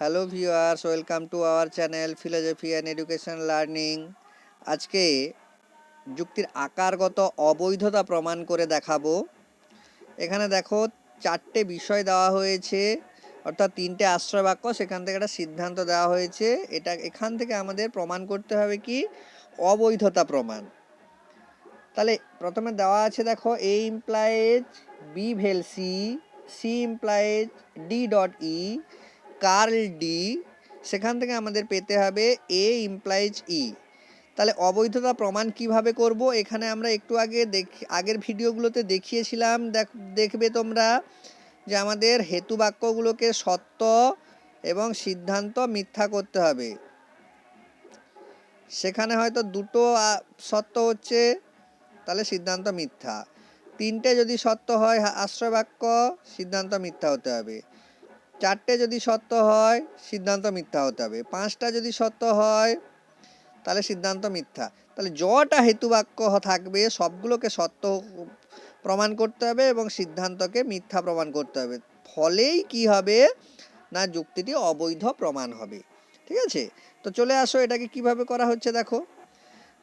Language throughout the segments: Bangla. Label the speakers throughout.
Speaker 1: Hello viewers, welcome to our channel philosophy and education learning. আজকে যুক্তির আকারগত অবৈধতা প্রমাণ করে দেখাবো। এখানে দেখো, চারটে বিষয় দেওয়া হয়েছে, অর্থাৎ তিনটে আশ্রয় বাক্য সেখান থেকে একটা সিদ্ধান্ত দেওয়া হয়েছে। এটা, এখান থেকে আমাদের প্রমাণ করতে হবে কি? অবৈধতা প্রমাণ। তাহলে প্রথমে দেওয়া আছে দেখো, A implies B vel C C implies D dot E curl D, সেখান থেকে আমাদের পেতে হবে এ ইমপ্লাইজ ই। তাহলে অবৈধতা প্রমাণ কীভাবে করব? এখানে আমরা একটু আগে দেখ, আগের ভিডিওগুলোতে দেখিয়েছিলাম, দেখ, দেখবে তোমরা যে আমাদের হেতু বাক্যগুলোকে সত্য এবং সিদ্ধান্ত মিথ্যা করতে হবে। সেখানে হয়তো দুটো সত্য হচ্ছে, তাহলে সিদ্ধান্ত মিথ্যা। তিনটে যদি সত্য হয় আশ্রয় বাক্য সিদ্ধান্ত মিথ্যা হতে হবে। চারটে যদি সত্য হয়, সিদ্ধান্ত মিথ্যা হতে হবে। পাঁচটা যদি সত্য হয়, তাহলে সিদ্ধান্ত মিথ্যা। তাহলে যটা হেতু বাক্য থাকবে, সবগুলোকে সত্য প্রমাণ করতে হবে এবং সিদ্ধান্তকে মিথ্যা প্রমাণ করতে হবে। ফলেই কি হবে? না, যুক্তিটি অবৈধ প্রমাণ হবে। ঠিক আছে? তো চলে আসো, এটাকে কীভাবে করা হচ্ছে দেখো।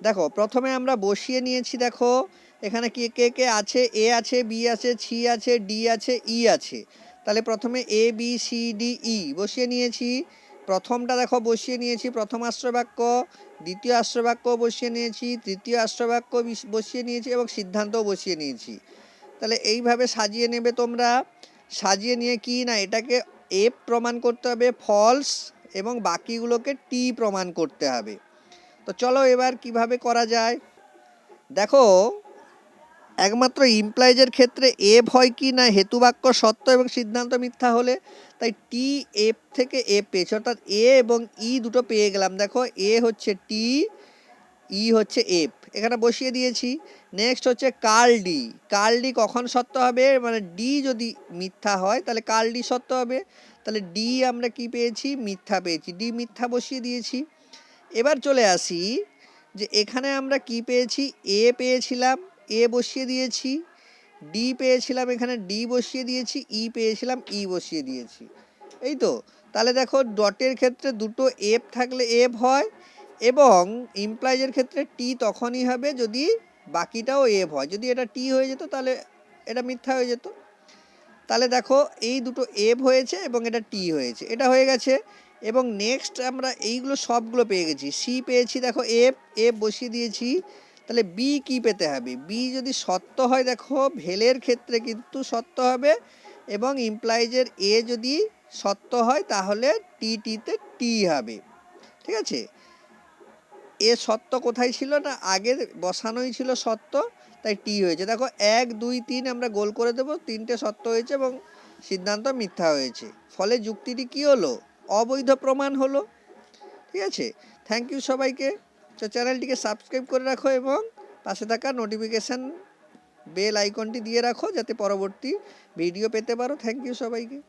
Speaker 1: দেখো, প্রথমে আমরা বসিয়ে নিয়েছি, দেখো, এখানে কে কে কে আছে? এ আছে, বি আছে, সি আছে, ডি আছে, ই আছে। তাহলে প্রথমে A B C D E বসিয়ে নিয়েছি। প্রথমটা দেখো বসিয়ে নিয়েছি। প্রথম আশ্রয় বাক্য দ্বিতীয় আশ্রয় বাক্য বসিয়ে নিয়েছি, তৃতীয় আশ্রয় বাক্য বিস- বসিয়ে নিয়েছি এবং সিদ্ধান্তও বসিয়ে নিয়েছি। তাহলে এইভাবে সাজিয়ে নেবে তোমরা। সাজিয়ে নিয়ে কি না, এটাকে এ প্রমাণ করতে হবে ফলস এবং বাকিগুলোকে টি প্রমাণ করতে হবে। তো চলো এবার কীভাবে করা যায়? দেখো একমাত্র ইমপ্লাইজের ক্ষেত্রে এফ হয় কি না হেতু বাক্য সত্য এবং সিদ্ধান্ত মিথ্যা হলে? তাই টি এফ থেকে এ পেয়েছে, অর্থাৎ এ এবং ই দুটো পেয়ে গেলাম। দেখো এ হচ্ছে টি ই হচ্ছে এফ এখানে বসিয়ে দিয়েছি। নেক্সট হচ্ছে কার্ল ডি কার্ল ডি কখন সত্য হবে? মানে ডি যদি মিথ্যা হয়, তাহলে কার্ল ডি সত্য হবে। তাহলে ডি আমরা কি পেয়েছি? মিথ্যা পেয়েছি। ডি মিথ্যা বসিয়ে দিয়েছি। এবার চলে আসি যে এখানে আমরা কি পেয়েছি? এ পেয়েছিলাম। এ বসিয়ে দিয়েছি, ডি পেয়েছিলাম এখানে, ডি বসিয়ে দিয়েছি, ই পেয়েছিলাম, ই বসিয়ে দিয়েছি। এই তো, তাহলে দেখো ডটের ক্ষেত্রে দুটো এফ থাকলে এফ হয় এবং ইমপ্লাইজের ক্ষেত্রে টি তখনই হবে যদি বাকিটাও এফ হয়। যদি এটা টি হয়ে যেত তাহলে এটা মিথ্যা হয়ে যেত। তাহলে দেখো এই দুটো এফ হয়েছে এবং এটা টি হয়েছে। এটা হয়ে গেছে এবং নেক্সট আমরা এইগুলো সবগুলো পেয়ে গেছি। সি পেয়েছি, দেখো এফ এফ বসিয়ে দিয়েছি তাহলে বি কি পেতে হবে? বি যদি সত্য হয়, দেখো, ভেলের ক্ষেত্রে কিন্তু সত্য হবে এবং ইমপ্লাইজের এ যদি সত্য হয়, তাহলে টি টিতে টি হবে। ঠিক আছে? এ সত্য কোথায় ছিল না? আগে বসানোই ছিল সত্য, তাই টি হয়েছে। দেখো, এক, দুই, তিন আমরা গোল করে দেবো, তিনটে সত্য হয়েছে এবং সিদ্ধান্ত মিথ্যা হয়েছে। ফলে যুক্তিটি কি হলো? অবৈধ প্রমাণ হলো। ঠিক আছে? থ্যাংক ইউ সবাইকে। তো চ্যানেলটিকে সাবস্ক্রাইব করে রাখো এবং পাশে থাকা নোটিফিকেশান বেল আইকনটি দিয়ে রাখো যাতে পরবর্তী ভিডিও পেতে পারো। থ্যাংক ইউ সবাইকে।